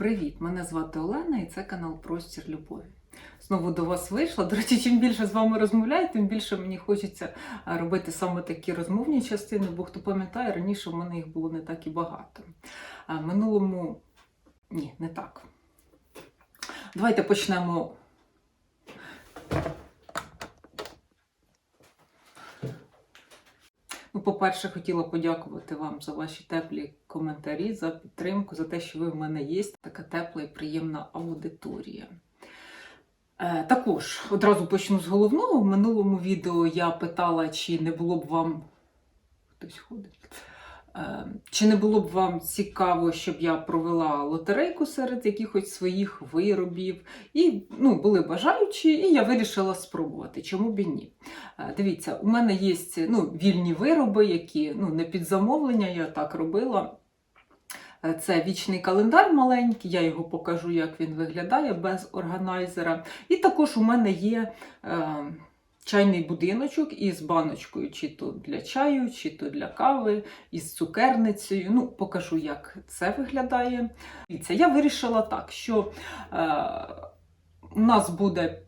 Привіт! Мене звати Олена і це канал Простір Любові. Знову до вас вийшла. До речі, чим більше з вами розмовляю, тим більше мені хочеться робити саме такі розмовні частини, бо хто пам'ятає, раніше в мене їх було не так і багато. Минулому ні, не так. Давайте почнемо. Ну, по-перше, хотіла подякувати вам за ваші теплі коментарі, за підтримку, за те, що ви в мене є. Така тепла і приємна аудиторія. Е, також одразу почну з головного. В минулому відео я питала, чи не було б вам. Хтось ходить. Е, Чи не було б вам цікаво, щоб я провела лотерейку серед якихось своїх виробів? І ну, були бажаючі, і я вирішила спробувати. Чому б і ні? Е, Дивіться, у мене є ну, вільні вироби, які ну, не під замовлення, я так робила. Е, Це вічний календар маленький, я його покажу, як він виглядає без органайзера. І також у мене є е, чайний будиночок із баночкою, чи то для чаю, чи то для кави, із цукерницею. Ну, покажу, як це виглядає. Я вирішила так, що е, у нас буде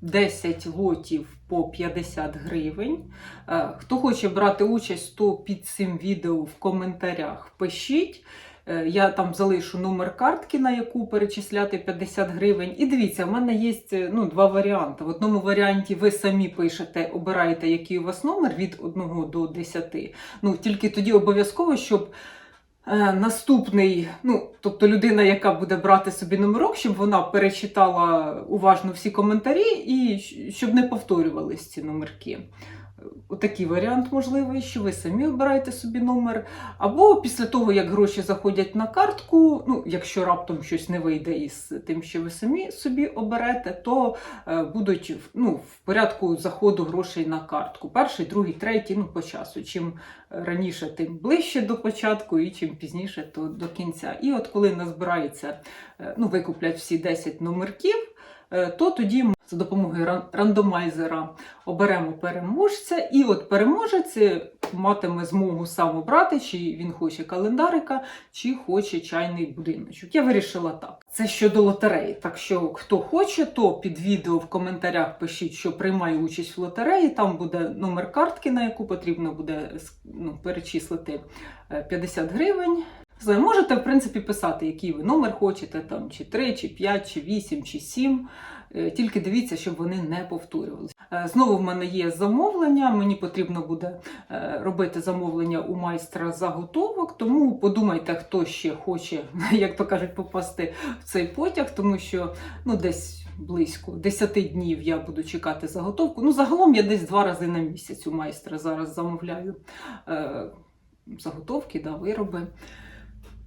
10 лотів по 50 гривень. Е, Хто хоче брати участь, то під цим відео в коментарях пишіть. Е, Я там залишу номер картки, на яку перечисляти 50 гривень. І дивіться, в мене є ну, два варіанти. В одному варіанті ви самі пишете, обираєте, який у вас номер від 1 до 10. Ну, тільки тоді обов'язково, щоб е, наступний, ну, тобто людина, яка буде брати собі номерок, щоб вона перечитала уважно всі коментарі і щоб не повторювались ці номерки. Отакий варіант можливий, що ви самі обираєте собі номер. Або після того, як гроші заходять на картку, ну, якщо раптом щось не вийде із тим, що ви самі собі оберете, то е, будуть ну, в порядку заходу грошей на картку. Перший, другий, третій, ну, по часу. Чим раніше, тим ближче до початку, і чим пізніше, то до кінця. І от коли назбирається, е, ну, викуплять всі 10 номерків, то тоді ми за допомогою ран- рандомайзера оберемо переможця, і от переможець е, матиме змогу сам обрати, чи він хоче календарика, чи хоче чайний будиночок. Я вирішила так. Це щодо лотереї. Так що, хто хоче, то під відео в коментарях пишіть, що приймає участь в лотереї. Там буде номер картки, на яку потрібно буде ну, перечислити е, 50 гривень. Можете, в принципі, писати, який ви номер хочете, там, чи 3, чи 5, чи 8, чи 7. Е, Тільки дивіться, щоб вони не повторювалися. Е, Знову в мене є замовлення. Мені потрібно буде е, робити замовлення у майстра заготовок. Тому подумайте, хто ще хоче, як то кажуть, попасти в цей потяг, тому що ну, десь близько 10 днів я буду чекати заготовку. Ну, загалом я десь два рази на місяць у майстра зараз замовляю заготовки, да, вироби.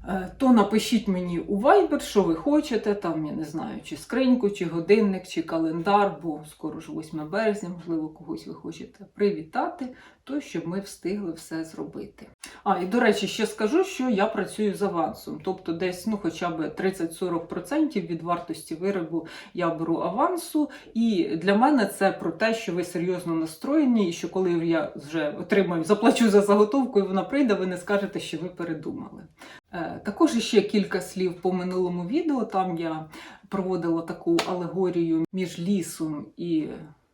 Е, То напишіть мені у Viber, що ви хочете, там, я не знаю, чи скриньку, чи годинник, чи календар, бо скоро ж 8 березня, можливо, когось ви хочете привітати, то щоб ми встигли все зробити. А, і до речі, ще скажу, що я працюю з авансом. Тобто десь ну, хоча б 30-40% від вартості виробу я беру авансу. І для мене це про те, що ви серйозно настроєні, і що коли я вже отримаю, заплачу за заготовку, і вона прийде, ви не скажете, що ви передумали. Е, Також ще кілька слів по минулому відео. Там я проводила таку алегорію між лісом і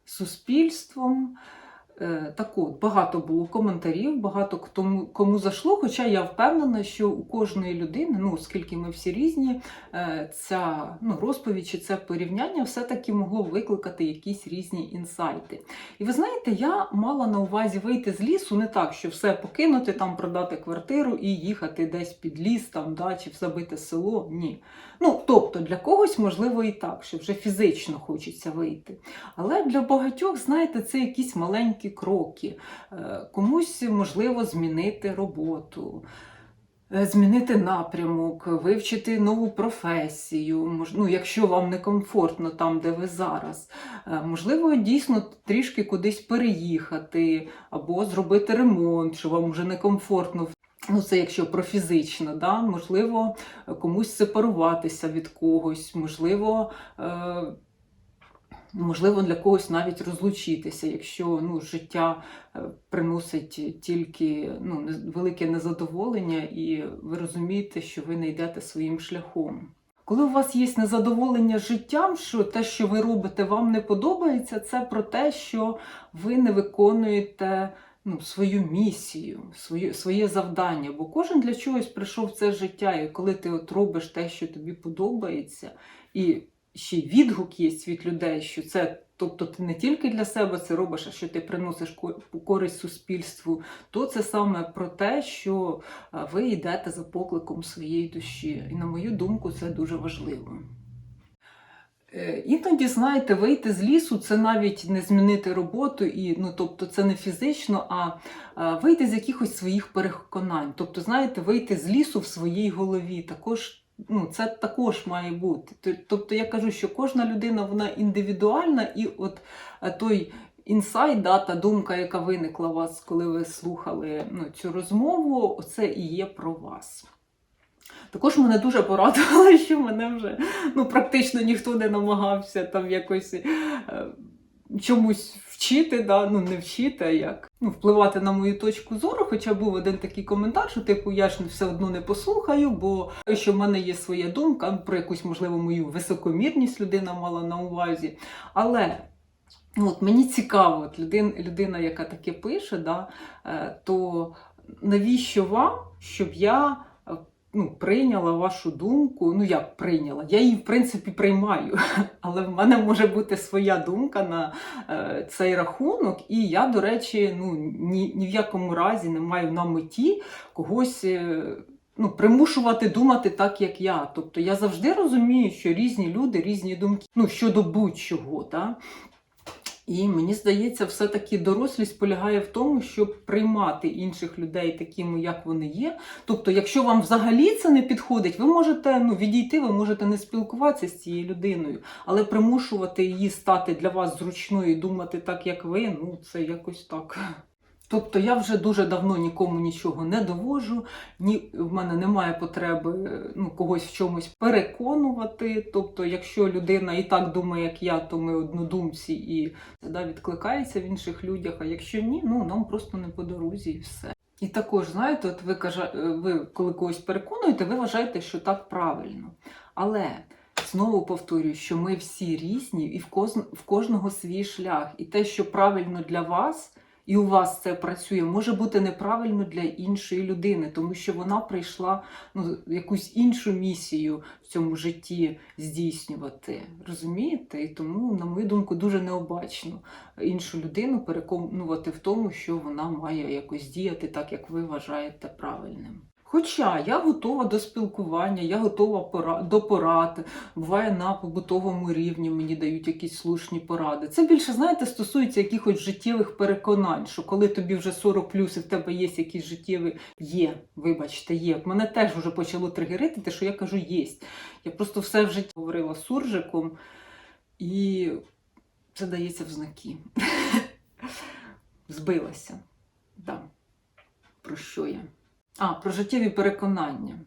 суспільством. Е, Так от, багато було коментарів, багато кому, кому зайшло, хоча я впевнена, що у кожної людини, ну оскільки ми всі різні, е, ця ну, розповідь чи це порівняння все-таки могло викликати якісь різні інсайти. І ви знаєте, я мала на увазі вийти з лісу не так, що все покинути, там продати квартиру і їхати десь під ліс, там, да, чи в село. Ні. Ну, тобто для когось, можливо, і так, що вже фізично хочеться вийти. Але для багатьох, знаєте, це якісь маленькі кроки. Е, Комусь можливо змінити роботу. е, Змінити напрямок, вивчити нову професію, ну, якщо вам не комфортно там, де ви зараз. Е, Можливо, дійсно трішки кудись переїхати або зробити ремонт, що вам вже некомфортно. Ну, це якщо про фізично, да? можливо, комусь сепаруватися від когось, можливо, можливо, для когось навіть розлучитися, якщо ну, життя е, приносить тільки ну, велике незадоволення, і ви розумієте, що ви не йдете своїм шляхом. Коли у вас є незадоволення життям, що те, що ви робите, вам не подобається, це про те, що ви не виконуєте ну, свою місію, своє, своє завдання. Бо кожен для чогось прийшов в це життя, і коли ти от робиш те, що тобі подобається, і ще й відгук є від людей, що це, тобто ти не тільки для себе це робиш, а що ти приносиш ко- користь суспільству, то це саме про те, що ви йдете за покликом своєї душі. І на мою думку, це дуже важливо. Е, Іноді, знаєте, вийти з лісу це навіть не змінити роботу, і ну тобто це не фізично, а вийти з якихось своїх переконань. Тобто, знаєте, вийти з лісу в своїй голові. Також ну це також має бути. Тобто я кажу, що кожна людина вона індивідуальна, і от е, той інсайт, да, та думка, яка виникла у вас, коли ви слухали ну, цю розмову, це і є про вас. Також мене дуже порадувало, що мене вже ну, практично ніхто не намагався там якось е, чомусь вчити, да? ну не вчити, а як ну, впливати на мою точку зору. Хоча був один такий коментар, що типу я ж все одно не послухаю, бо що в мене є своя думка про якусь, можливо, мою високомірність людина мала на увазі. Але ну, от мені цікаво, от людина, людина, яка таке пише, да, е, то навіщо вам, щоб я ну, прийняла вашу думку? Ну як прийняла? Я її, в принципі, приймаю, але в мене може бути своя думка на е, цей рахунок, і я, до речі, ну, ні, ні в якому разі не маю на меті когось. е, Ну, примушувати думати так, як я. Тобто я завжди розумію, що різні люди, різні думки ну, щодо будь-чого. Да? І мені здається, все-таки дорослість полягає в тому, щоб приймати інших людей такими, як вони є. Тобто, якщо вам взагалі це не підходить, ви можете ну, відійти, ви можете не спілкуватися з цією людиною, але примушувати її стати для вас зручною і думати так, як ви, ну це якось так. Тобто я вже дуже давно нікому нічого не довожу, ні, в мене немає потреби ну, когось в чомусь переконувати. Тобто, якщо людина і так думає, як я, то ми однодумці і да, відкликається в інших людях. А якщо ні, ну нам просто не по дорозі і все. І також, знаєте, от ви кажа, ви коли когось переконуєте, ви вважаєте, що так правильно. Але знову повторюю, що ми всі різні, і в кожного свій шлях. І те, що правильно для вас, і у вас це працює, може бути неправильно для іншої людини, тому що вона прийшла ну, якусь іншу місію в цьому житті здійснювати. Розумієте? І тому, на мою думку, дуже необачно іншу людину переконувати в тому, що вона має якось діяти так, як ви вважаєте правильним. Хоча я готова до спілкування, я готова до порад. Буває на побутовому рівні мені дають якісь слушні поради. Це більше, знаєте, стосується якихось життєвих переконань, що коли тобі вже 40 плюс і в тебе є якісь життєві є, вибачте, є. Мене теж вже почало тригерити, те, що я кажу, єсть. Я просто все в житті говорила суржиком, і це дається в знаки. Збилася. Про що я? А, про життєві переконання.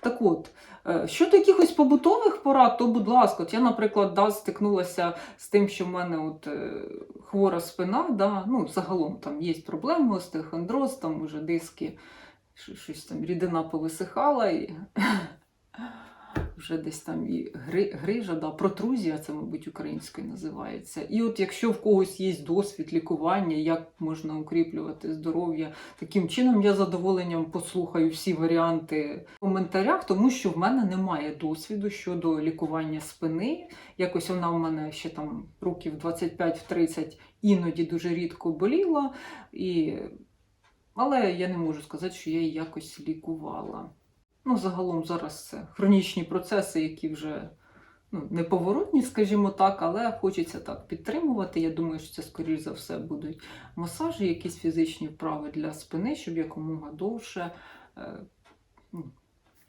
Так от, е, щодо якихось побутових порад, то, будь ласка, от я, наприклад, да, стикнулася з тим, що в мене от, е, хвора спина, да, ну, загалом там є проблеми, остеохондроз, там уже диски, щось там рідина повисихала, і вже десь там і гри, грижа, да, протрузія, це, мабуть, українською називається. І от якщо в когось є досвід лікування, як можна укріплювати здоров'я, таким чином я задоволенням послухаю всі варіанти в коментарях, тому що в мене немає досвіду щодо лікування спини. Якось вона в мене ще там років 25-30 іноді дуже рідко боліла. І... Але я не можу сказати, що я її якось лікувала. Ну, загалом зараз це хронічні процеси, які вже ну, неповоротні, скажімо так, але хочеться так підтримувати. Я думаю, що це, скоріш за все, будуть масажі, якісь фізичні вправи для спини, щоб якомога довше е, ну,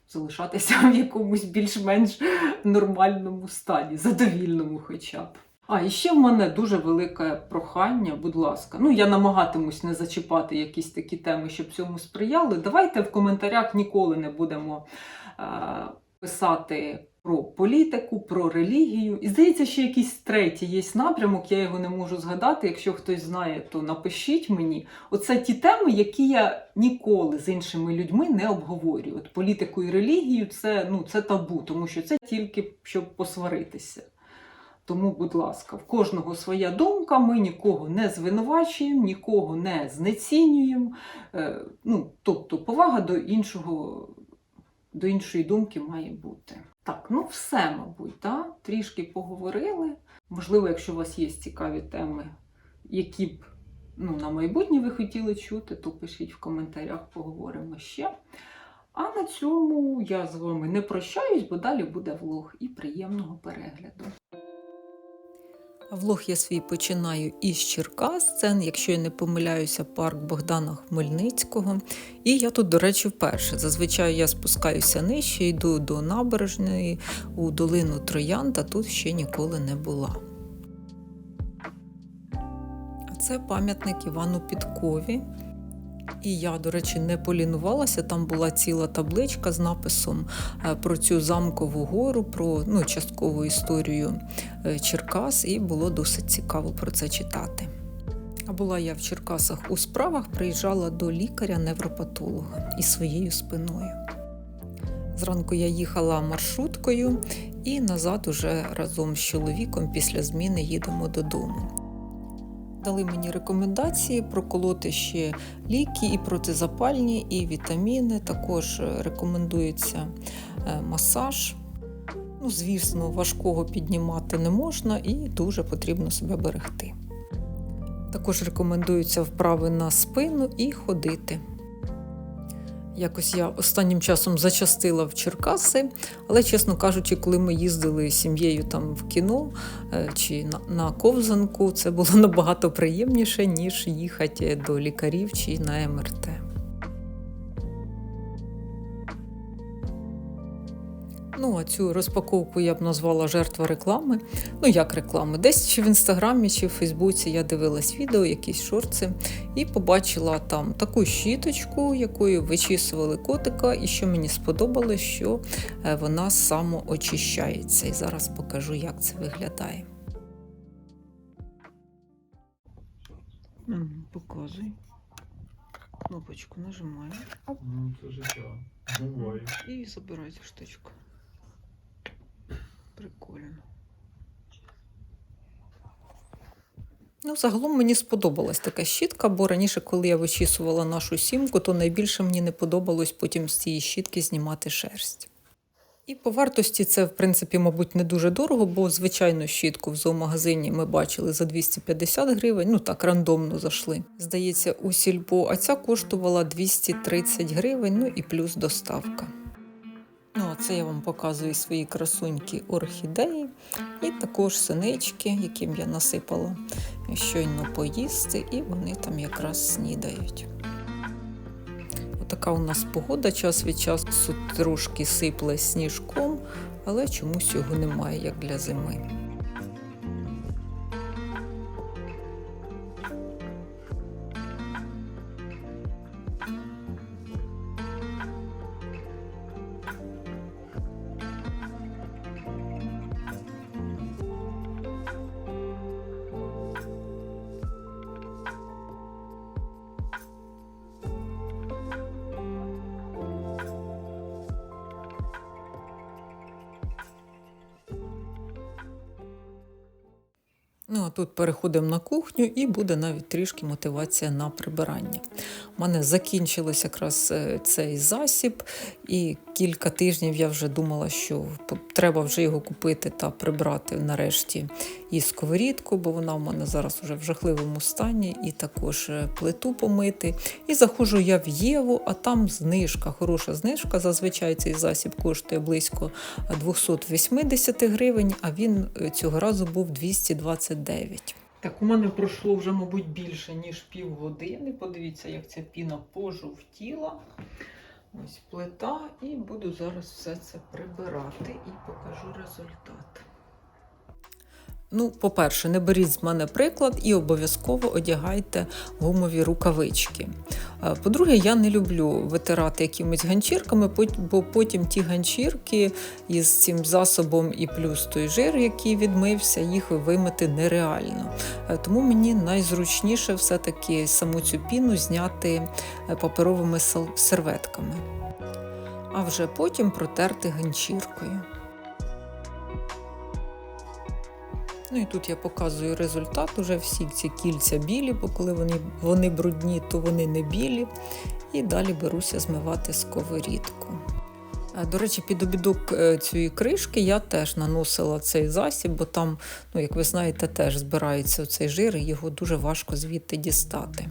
залишатися в якомусь більш-менш нормальному стані, задовільному хоча б. А, і ще в мене дуже велике прохання, будь ласка. Ну, я намагатимусь не зачіпати якісь такі теми, щоб цьому сприяли. Давайте в коментарях ніколи не будемо е, писати про політику, про релігію. І здається, ще якийсь третій є напрямок, я його не можу згадати. Якщо хтось знає, то напишіть мені. Оце ті теми, які я ніколи з іншими людьми не обговорюю. От політику і релігію це, ну, це табу, тому що це тільки щоб посваритися. Тому, будь ласка, в кожного своя думка, ми нікого не звинувачуємо, нікого не знецінюємо. Е, ну, тобто повага до іншого, до іншої думки має бути. Так, ну все, мабуть, да? трішки поговорили. Можливо, якщо у вас є цікаві теми, які б ну, на майбутнє ви хотіли чути, то пишіть в коментарях, поговоримо ще. А на цьому я з вами не прощаюсь, бо далі буде влог і приємного перегляду. Влог я свій починаю із Черкас. Це, якщо я не помиляюся, парк Богдана Хмельницького. І я тут, до речі, вперше. Зазвичай я спускаюся нижче, йду до набережної у долину Троян, та тут ще ніколи не була. А це пам'ятник Івану Підкові. І я, до речі, не полінувалася. Там була ціла табличка з написом е, про цю замкову гору, про ну, часткову історію е, Черкас, і було досить цікаво про це читати. Була я в Черкасах у справах, приїжджала до лікаря-невропатолога із своєю спиною. Зранку я їхала маршруткою і назад уже разом з чоловіком після зміни їдемо додому. Дали мені рекомендації проколоти ще ліки і протизапальні, і вітаміни. Також рекомендується е, масаж. Ну, звісно, важкого піднімати не можна і дуже потрібно себе берегти. Також рекомендуються вправи на спину і ходити. Якось я останнім часом зачастила в Черкаси, але, чесно кажучи, коли ми їздили сім'єю там в кіно е, чи на, на ковзанку, це було набагато приємніше, ніж їхати до лікарів чи на МРТ. Ну, а цю розпаковку я б назвала жертва реклами. Ну, як реклами? Десь чи в інстаграмі, чи в Фейсбуці я дивилась відео, якісь шорти, і побачила там таку щіточку, якою вичісували котика, і що мені сподобалось, що е, вона самоочищається. І зараз покажу, як це виглядає. Показуй. Кнопочку нажимаю Ну, це життя. Буває. і забирай цю штучку. Прикольно. Ну, загалом мені сподобалась така щітка, бо раніше, коли я вичісувала нашу сімку, то найбільше мені не подобалось потім з цієї щітки знімати шерсть. І по вартості це, в принципі, мабуть, не дуже дорого, бо звичайну щітку в зоомагазині ми бачили за 250 гривень, ну так рандомно зайшли. Здається, у сільпо, а ця коштувала 230 гривень, ну і плюс доставка. Ну, а це я вам показую свої красуньки орхідеї і також синички, яким я насипала щойно поїсти, і вони там якраз снідають. Отака у нас погода час від часу трошки сипле сніжком, але чомусь його немає, як для зими. Тут переходимо на кухню і буде навіть трішки мотивація на прибирання. У мене закінчилось якраз е, цей засіб, і кілька тижнів я вже думала, що треба вже його купити та прибрати нарешті і сковорідку, бо вона в мене зараз вже в жахливому стані, і також е, плиту помити. І заходжу я в Єву, а там знижка, хороша знижка. Зазвичай цей засіб коштує близько 280 гривень, а він е, цього разу був 229. Так, у мене пройшло вже, мабуть, більше, ніж півгодини. Подивіться, як ця піна пожовтіла. Ось плита, і буду зараз все це прибирати і покажу результат. Ну, по-перше, не беріть з мене приклад і обов'язково одягайте гумові рукавички. Е, По-друге, я не люблю витирати якимись ганчірками, бо потім ті ганчірки із цим засобом і плюс той жир, який відмився, їх вимити нереально. Е, Тому мені найзручніше все-таки саму цю піну зняти е, паперовими серветками, а вже потім протерти ганчіркою. Ну і тут я показую результат. Уже всі ці кільця білі, бо коли вони, вони брудні, то вони не білі. І далі беруся змивати сковорідку. Е, До речі, під обідок е, цієї кришки я теж наносила цей засіб, бо там, ну, як ви знаєте, теж збирається цей жир, і його дуже важко звідти дістати.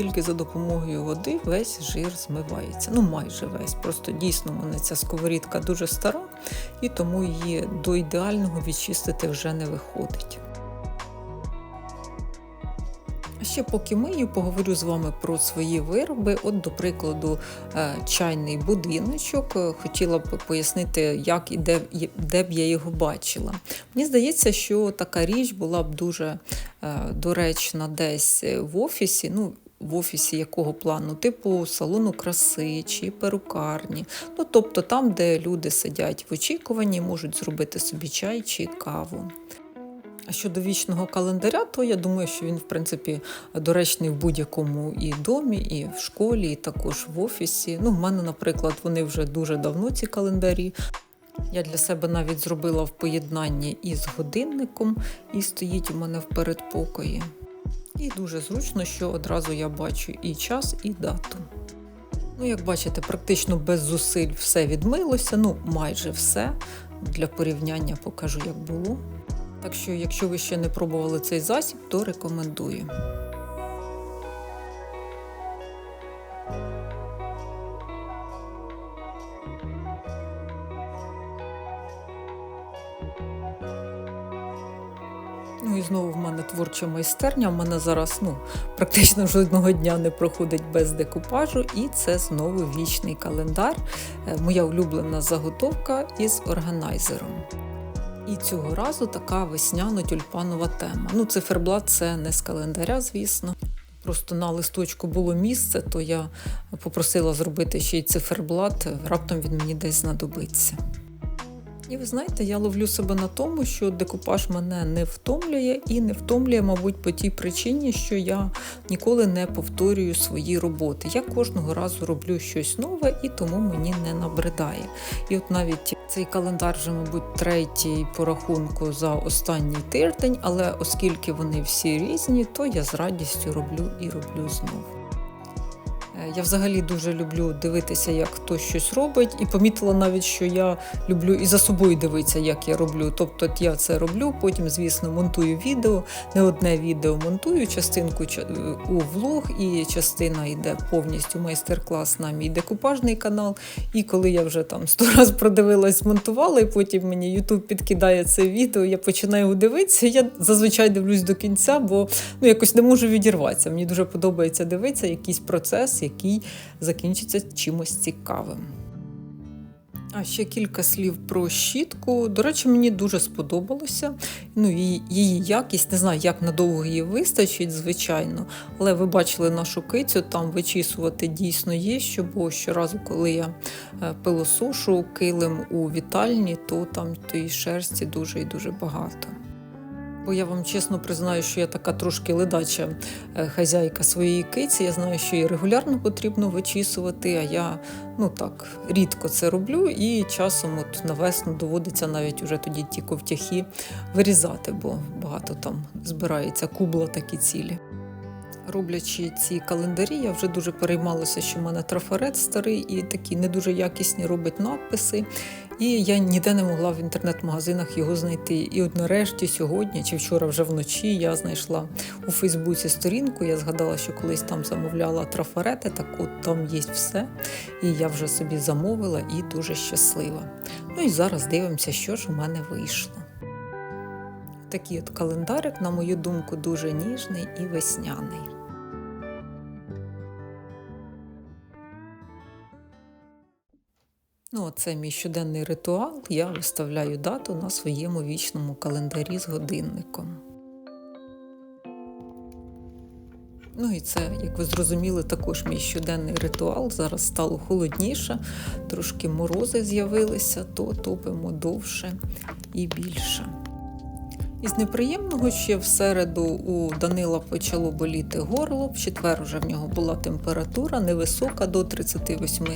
Тільки за допомогою води, весь жир змивається. Ну, майже весь. Просто дійсно в мене ця сковорідка дуже стара, і тому її до ідеального відчистити вже не виходить. А ще поки мию, поговорю з вами про свої вироби. От, до прикладу, е, чайний будиночок. Е, Хотіла б пояснити, як і де, де б я його бачила. Мені здається, що така річ була б дуже е, доречна десь в офісі. Ну, в офісі якого плану, типу салону краси чи перукарні. Ну, тобто там, де люди сидять в очікуванні, можуть зробити собі чай чи каву. А щодо вічного календаря, то я думаю, що він, в принципі, доречний в будь-якому і домі, і в школі, і також в офісі. Ну, в мене, наприклад, вони вже дуже давно ці календарі. Я для себе навіть зробила в поєднанні із годинником, і стоїть у мене в передпокої. І дуже зручно, що одразу я бачу і час, і дату. Ну, як бачите, практично без зусиль все відмилося, ну майже все. Для порівняння покажу, як було. Так що, якщо ви ще не пробували цей засіб, то рекомендую. Знову в мене творча майстерня. В мене зараз ну, практично жодного дня не проходить без декупажу, і це знову вічний календар. Е, Моя улюблена заготовка із органайзером. І цього разу така весняно-тюльпанова тема. Ну, циферблат це не з календаря, звісно. Просто на листочку було місце, то я попросила зробити ще й циферблат, раптом він мені десь знадобиться. І ви знаєте, я ловлю себе на тому, що декупаж мене не втомлює і не втомлює, мабуть, по тій причині, що я ніколи не повторюю свої роботи. Я кожного разу роблю щось нове і тому мені не набридає. І от навіть цей календар вже, мабуть, третій по рахунку за останній тиждень, але оскільки вони всі різні, то я з радістю роблю і роблю знову. Е, Я взагалі дуже люблю дивитися, як хтось щось робить, і помітила навіть, що я люблю і за собою дивитися, як я роблю. Тобто я це роблю, потім, звісно, монтую відео. Не одне відео монтую, частинку ча- у влог, і частина йде повністю майстер-клас на мій декупажний канал. І коли я вже там сто раз продивилась, змонтувала, і потім мені YouTube підкидає це відео, я починаю дивитися. Я зазвичай дивлюсь до кінця, бо ну, якось не можу відірватися. Мені дуже подобається дивитися якийсь процес, який закінчиться чимось цікавим. А ще кілька слів про щітку. До речі, мені дуже сподобалося. Ну, її, її якість, не знаю, як надовго її вистачить, звичайно. Але ви бачили нашу кицю, там вичісувати дійсно є що, бо щоразу, коли я е, пилосошу килим у вітальні, то там тієї шерсті дуже і дуже багато. Бо я вам чесно признаю, що я така трошки ледача е, хазяйка своєї киці. Я знаю, що її регулярно потрібно вичісувати, а я ну так рідко це роблю, і часом от навесну, доводиться навіть уже тоді ті ковтяхи вирізати, бо багато там збирається кубла такі цілі. Роблячи ці календарі, я вже дуже переймалася, що в мене трафарет старий і такі не дуже якісні робить надписи. І я ніде не могла в інтернет-магазинах його знайти. І от нарешті сьогодні чи вчора вже вночі я знайшла у Фейсбуці сторінку. Я згадала, що колись там замовляла трафарети, так от там є все. І я вже собі замовила і дуже щаслива. Ну і зараз дивимося, що ж у мене вийшло. Такий от календарик, на мою думку, дуже ніжний і весняний. Ну, це мій щоденний ритуал. Я виставляю дату на своєму вічному календарі з годинником. Ну і це, як ви зрозуміли, також мій щоденний ритуал. Зараз стало холодніше, трошки морози з'явилися, то топимо довше і більше. Із неприємного ще в середу у Данила почало боліти горло. В четвер вже в нього була температура невисока до 38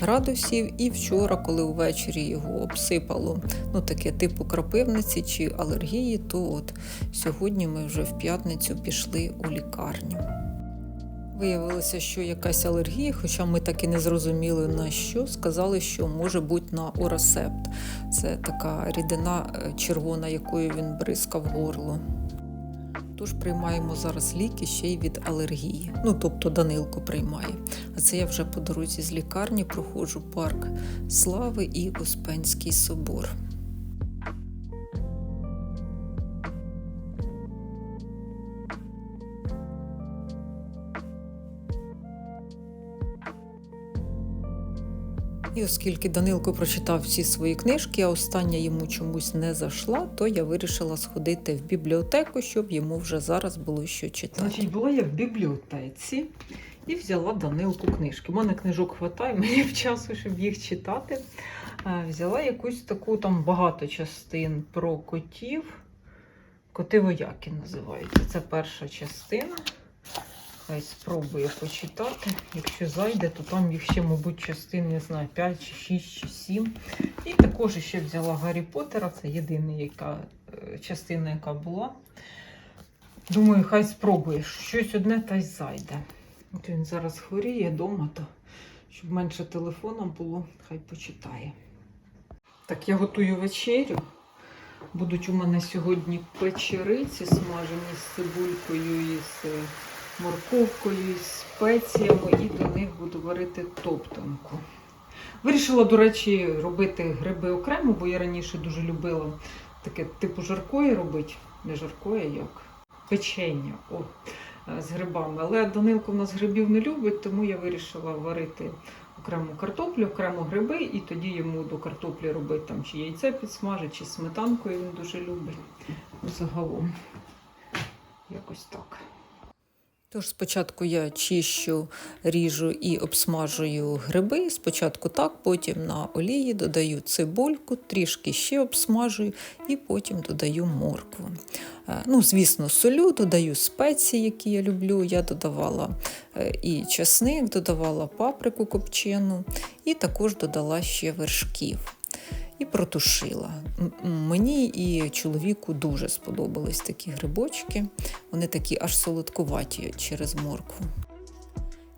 градусів. І вчора, коли увечері його обсипало ну таке типу крапивниці чи алергії, то от сьогодні ми вже в п'ятницю пішли у лікарню. Виявилося, що якась алергія, хоча ми так і не зрозуміли на що. Сказали, що може бути на орасепт. Це така рідина е, червона, якою він бризкав горло. Тож приймаємо зараз ліки ще й від алергії. Ну, тобто Данилко приймає. А це я вже по дорозі з лікарні проходжу парк Слави і Успенський собор. І оскільки Данилко прочитав всі свої книжки, а остання йому чомусь не зайшла, то я вирішила сходити в бібліотеку, щоб йому вже зараз було що читати. Значить, була я в бібліотеці і взяла Данилку книжки. У мене книжок хватає, мені в часу, щоб їх читати. Е, Взяла якусь таку там багато частин про котів. Коти вояки називаються. Це перша частина. Хай спробую почитати. Якщо зайде, то там їх ще, мабуть, частин, не знаю, 5 чи 6 чи 7. І також ще взяла Гаррі Поттера. Це єдина яка, е, частина, яка була. Думаю, хай спробуєш. Щось одне та й зайде. От він зараз хворіє вдома, то щоб менше телефона було, хай почитає. Так, я готую вечерю. Будуть у мене сьогодні печериці смажені з цибулькою і з морковкою, спеціями, і до них буду варити топтанку. Вирішила, до речі, робити гриби окремо, бо я раніше дуже любила таке типу жаркої робити. Не жаркої, як печення о, е, з грибами. Але Данилко в нас грибів не любить, тому я вирішила варити окрему картоплю, окремо гриби, і тоді йому до картоплі робити там чи яйце підсмажить, чи сметанкою він дуже любить. Загалом. Якось так. Тож спочатку я чищу, ріжу і обсмажую гриби. Спочатку так, потім на олії додаю цибульку, трішки ще обсмажую і потім додаю моркву. Е, Ну, звісно, солю, додаю спеції, які я люблю. Я додавала е, і часник, додавала паприку копчену, і також додала ще вершків. І протушила. Мені і чоловіку дуже сподобались такі грибочки. Вони такі аж солодкуваті через моркву.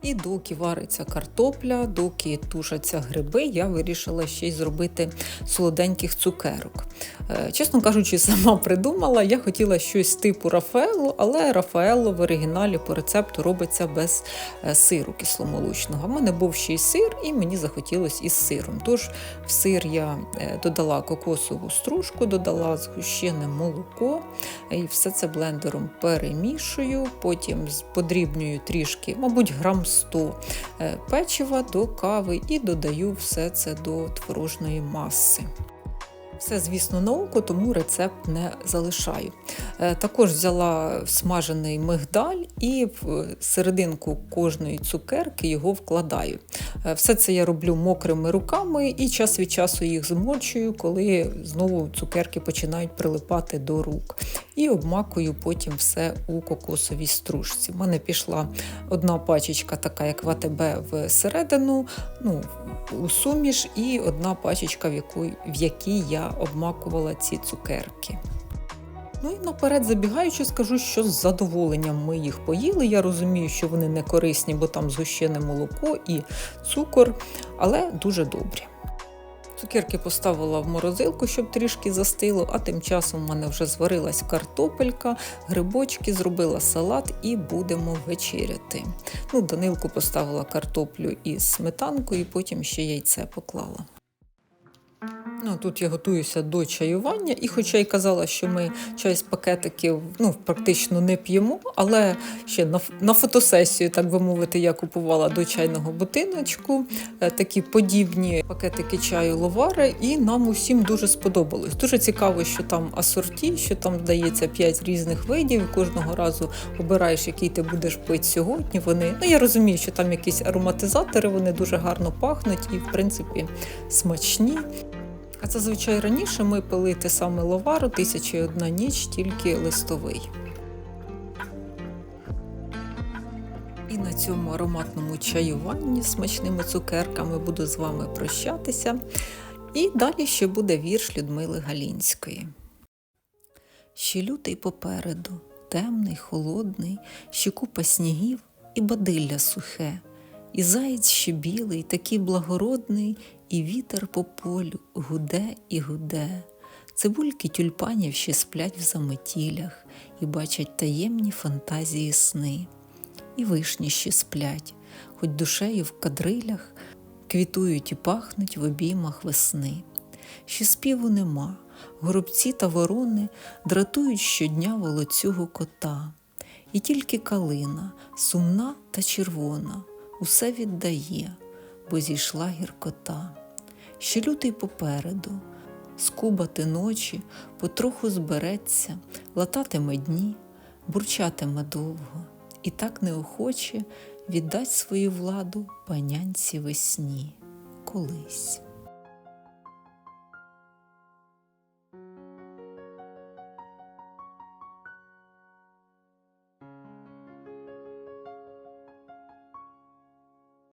І доки вариться картопля, доки тушаться гриби, я вирішила ще й зробити солоденьких цукерок. Е, Чесно кажучи, сама придумала, я хотіла щось типу Рафаелло, але Рафаелло в оригіналі по рецепту робиться без е, сиру кисломолочного. У мене був ще й сир, і мені захотілося із сиром. Тож в сир я е, додала кокосову стружку, додала згущене молоко, і все це блендером перемішую, потім подрібнюю трішки, мабуть, грам 100 е, печива до кави і додаю все це до творожної маси. Все, звісно, на око, тому рецепт не залишаю. Е, Також взяла смажений мигдаль і в серединку кожної цукерки його вкладаю. Е, Все це я роблю мокрими руками і час від часу їх змочую, коли знову цукерки починають прилипати до рук. І обмакую потім все у кокосовій стружці. У мене пішла одна пачечка, така як в АТБ всередину, ну, у суміш, і одна пачечка, в якій, якій обмакувала ці цукерки. Ну і наперед забігаючи, скажу, що з задоволенням ми їх поїли. Я розумію, що вони не корисні, бо там згущене молоко і цукор, але дуже добрі. Цукерки поставила в морозилку, щоб трішки застило, а тим часом в мене вже зварилась картопелька, грибочки, зробила салат і будемо вечеряти. Ну, Данилку поставила картоплю із сметанкою, і потім ще яйце поклала. Ну, тут я готуюся до чаювання, і хоча й казала, що ми чай з пакетиків ну, практично не п'ємо, але ще на, на фотосесію, так би мовити, я купувала до чайного бутиночку е, такі подібні пакетики чаю ловари, і нам усім дуже сподобалось. Дуже цікаво, що там асорті, що там здається 5 різних видів. Кожного разу обираєш, який ти будеш пити сьогодні. Вони ну я розумію, що там якісь ароматизатори, вони дуже гарно пахнуть і, в принципі, смачні. А зазвичай раніше ми пили те саме ловару тисяча і одна ніч, тільки листовий. І на цьому ароматному чаюванні смачними цукерками буду з вами прощатися. І далі ще буде вірш Людмили Галінської. Ще лютий попереду, темний, холодний, ще купа снігів і бадилля сухе, і заєць ще білий, такий благородний, і вітер по полю гуде і гуде. Цибульки тюльпанів ще сплять в заметілях і бачать таємні фантазії сни. І вишні ще сплять, хоч душею в кадрилях, квітують і пахнуть в обіймах весни. Ще співу нема, горобці та ворони дратують щодня волоцюгу кота. І тільки калина, сумна та червона, усе віддає, бо зійшла гіркота. Ще лютий попереду, скубати ночі, потроху збереться, лататиме дні, бурчатиме довго, і так неохоче віддасть свою владу панянці весні колись.